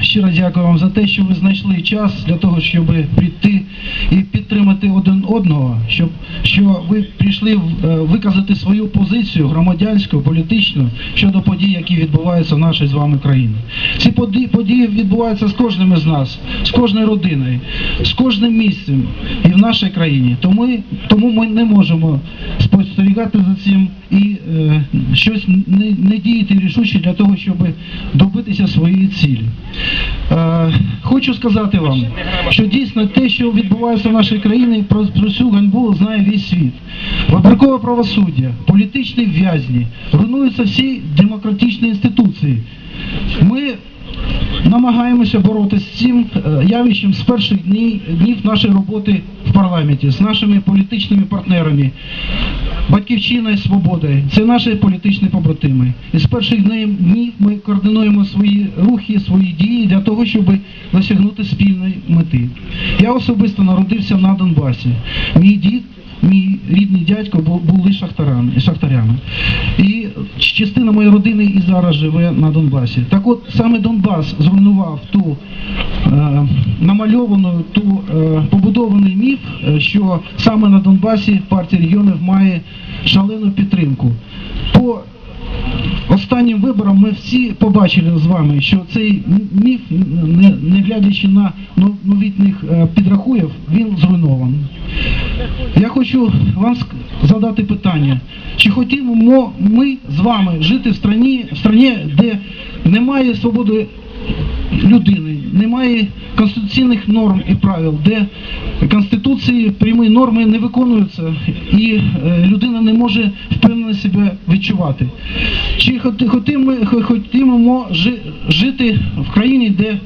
Щиро дякую вам за те, що ви знайшли час для того, щоб прийти і підтримати один одного, щоб що ви прийшли е, виказати свою позицію громадянську, політичну щодо подій, які відбуваються в нашій з вами країні. Ці події, відбуваються з кожним із нас, з кожною родиною, з кожним місцем і в нашій країні. Тому, тому ми не можемо спостерігати за цим і е, щось не, не діяти рішуче для того, щоб добитися своєї цілі. Е, хочу сказати вам, що дійсно те, що відбувається в нашій країні, про, про цю ганьбу знає весь світ. Вибіркове правосуддя, політичні в'язні, руйнуються всі демократичні інституції. Ми намагаємося боротися з цим е, явищем з перших днів нашої роботи в парламенті, з нашими політичними партнерами, батьківщиною, свобода Це наші політичні побратими. І з перших днів ми координуємо свої рухи, свої дії для того, щоб досягнути спільної мети. Я особисто народився на Донбасі. Мій дід, мій рідний дядько бу- були шахтарями. Частина моєї родини і зараз живе на Донбасі. Так от саме Донбас зруйнував ту е, намальовану, ту е, побудований міф, е, що саме на Донбасі партія регіонів має шалену підтримку. По Останнім вибором ми всі побачили з вами, що цей міф, не, не глядячи на но- новітніх е, підрахуїв, він зруйнований. Я хочу вам задати питання, чи хотімо ми з вами жити в страні, в страні, де немає свободи людини, немає конституційних норм і правил, де конституції прямі норми не виконуються і е, людина не може впевнено себе відчувати. Чи хоти- хотимо, хо- хотімо жити в країні, де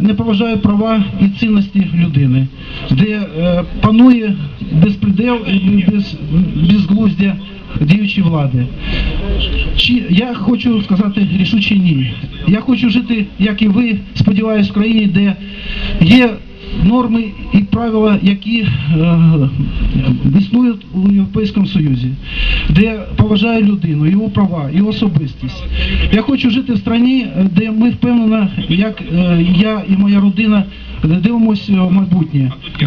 не поважає права і цінності людини, де е, панує безпредел і без, безглуздя діючої влади. Чи я хочу сказати рішуче ні. Я хочу жити, як і ви, сподіваюся, в країні, де є норми і правила, які е, існують у Європейському Союзі, де поважає людину, його права, його особистість. Я хочу жити в країні, де ми впевнено, як е, я і моя родина дивимося в майбутнє, де